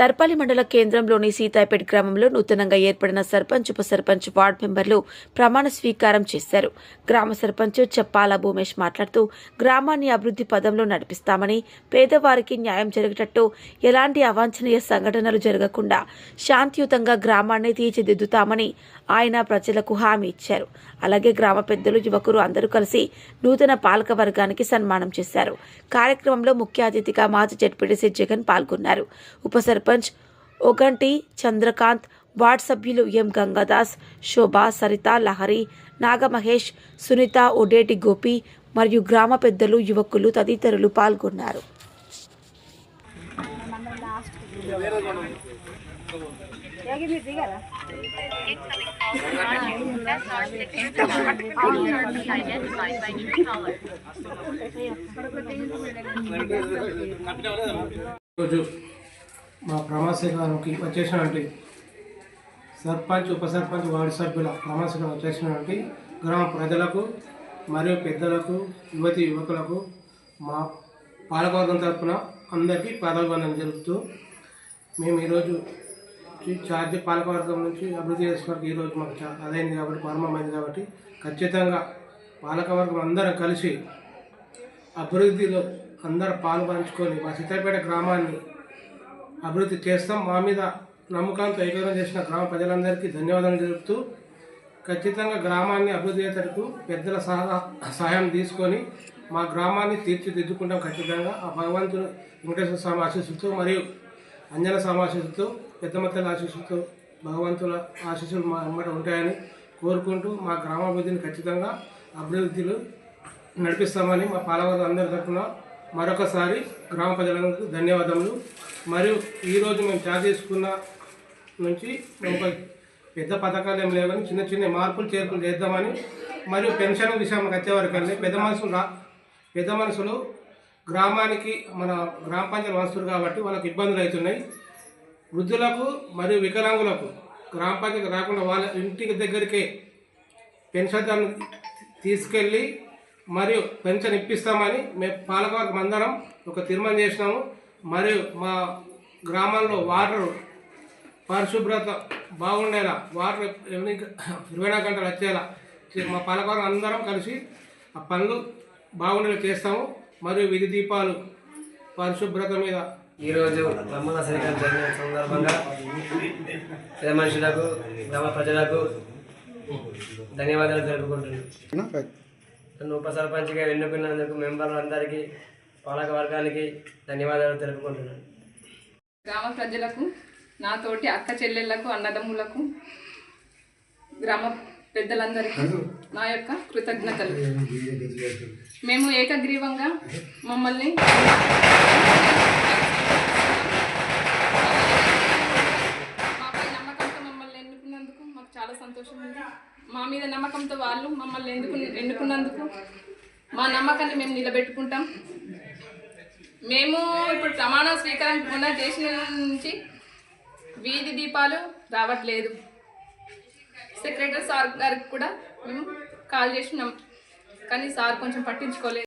తర్పల్లి మండల కేంద్రంలోని సీతాపేట్ గ్రామంలో నూతనంగా ఏర్పడిన సర్పంచ్ ఉప సర్పంచ్ వార్డు మెంబర్లు ప్రమాణ స్వీకారం చేశారు. గ్రామ సర్పంచ్ చెప్పాల భూమేష్ మాట్లాడుతూ గ్రామాన్ని అభివృద్ధి పదంలో నడిపిస్తామని పేదవారికి న్యాయం జరిగేటట్టు ఎలాంటి అవాంఛనీయ సంఘటనలు జరగకుండా శాంతియుతంగా గ్రామాన్ని తీర్చిదిద్దుతామని ఆయన ప్రజలకు హామీ ఇచ్చారు. అలాగే గ్రామ పెద్దలు యువకులు అందరూ కలిసి నూతన పాలక వర్గానికి సన్మానం చేశారు. కార్యక్రమంలో ముఖ్య అతిథిగా మాజీ జడ్పీటీసీ జగన్ పాల్గొన్నారు. ఉప సర్పంచ్ ఒగంటి చంద్రకాంత్ వార్డ్ సభ్యులు ఎం గంగాదాస్ శోభ సరిత లహరి నాగమహేష్ సునీత ఒడేటి గోపి మరియు గ్రామ పెద్దలు యువకులు తదితరులు పాల్గొన్నారు. రోజు మా ప్రమాసకానికి వచ్చేసినటువంటి సర్పంచ్ ఉప సర్పంచ్ వార్డు సభ్యుల ప్రమాసకం వచ్చేసినటువంటి గ్రామ ప్రజలకు మరియు పెద్దలకు యువతి యువకులకు మా పాలకవర్గం తరఫున అందరికీ పాదాభివందనం జరుపుతూ మేము ఈరోజు ఈ ఛార్జ్ పాలకవర్గం నుంచి అభివృద్ధి చేసుకోవడానికి ఈరోజు మాకు అదైంది కాబట్టి ప్రారంభమైంది కాబట్టి ఖచ్చితంగా పాలకవర్గం అందరం కలిసి అభివృద్ధిలో అందరూ పాల్పంచుకొని మా సీతాపేట గ్రామాన్ని అభివృద్ధి చేస్తాం. మా మీద నమ్మకంతో ఏకీకరణ చేసిన గ్రామ ప్రజలందరికీ ధన్యవాదాలు తెలుపుతూ ఖచ్చితంగా గ్రామాన్ని అభివృద్ధి అయ్యేటట్టు పెద్దల సహా సహాయం తీసుకొని మా గ్రామాన్ని తీర్చిదిద్దుకుంటాం ఖచ్చితంగా. ఆ భగవంతుడు వెంకటేశ్వర స్వామి ఆశీస్సులతో మరియు అంజన స్వామి ఆశీస్సులతో పెద్దమత్తల ఆశీస్సులతో భగవంతుల ఆశీస్సులు మా అమ్మట ఉంటాయని కోరుకుంటూ మా గ్రామాభివృద్ధిని ఖచ్చితంగా అభివృద్ధిలో నడిపిస్తామని మా పాలవారు అందరి తరఫున మరొకసారి గ్రామ ప్రజలకు ధన్యవాదములు. మరియు ఈరోజు మేము చార్జ్ చేసుకున్న నుంచి మేము పెద్ద పథకాలు ఏం లేవని చిన్న చిన్న మార్పులు చేర్పులు చేద్దామని మరియు పెన్షన్ విషయానికి వచ్చేవరకు పెద్ద మనుషులు రా పెద్ద మనుషులు గ్రామానికి మన గ్రామ పంచాయతీ వస్తున్నారు కాబట్టి వాళ్ళకి ఇబ్బందులు అవుతున్నాయి. వృద్ధులకు మరియు వికలాంగులకు గ్రామ పంచాయతీ రాకుండా వాళ్ళ ఇంటికి దగ్గరికే పెన్షన్ తీసుకెళ్ళి మరియు పెన్షన్ ఇప్పిస్తామని మేము పాలకవర్గం అందరం ఒక తీర్మానం చేసినాము. మరియు మా గ్రామంలో వాటర్ పరిశుభ్రత బాగుండేలా వాటర్ ఎన్ని ఇరవై నాలుగు గంటలు వచ్చేలా మా పాలకవర్గం అందరం కలిసి ఆ పనులు బాగుండేలా చేస్తాము. మరియు విధి దీపాలు పరిశుభ్రత మీద ఈరోజు బ్రహ్మణ శ్రీకాంత్ జరిగిన సందర్భంగా పేద మనుషులకు గ్రామ ప్రజలకు ధన్యవాదాలు తెలుపుకుంటున్నాను. నన్ను ఉప సర్పంచ్గా ఎన్నుకున్నందుకు మెంబర్లు అందరికీ పాలక వర్గానికి ధన్యవాదాలు తెలుపుకుంటున్నాను. గ్రామ ప్రజలకు నాతోటి అక్క చెల్లెళ్ళకు అన్నదమ్ములకు గ్రామ పెద్దలందరికీ నా యొక్క కృతజ్ఞతలు. మేము ఏకగ్రీవంగా మమ్మల్ని మాపై నమ్మకంతో మమ్మల్ని ఎన్నుకున్నందుకు మాకు చాలా సంతోషం ఉంది. మా మీద నమ్మకంతో వాళ్ళు మమ్మల్ని ఎందుకు ఎన్నుకున్నందుకు మా నమ్మకాన్ని మేము నిలబెట్టుకుంటాం. మేము ఇప్పుడు ప్రమాణ స్వీకారం ఉన్న చేసిన నుంచి వీధి దీపాలు రావట్లేదు. సెక్రటరీ సార్ గారికి కూడా మేము కాల్ చేసినాం. కానీ సార్ కొంచెం పట్టించుకోలేదు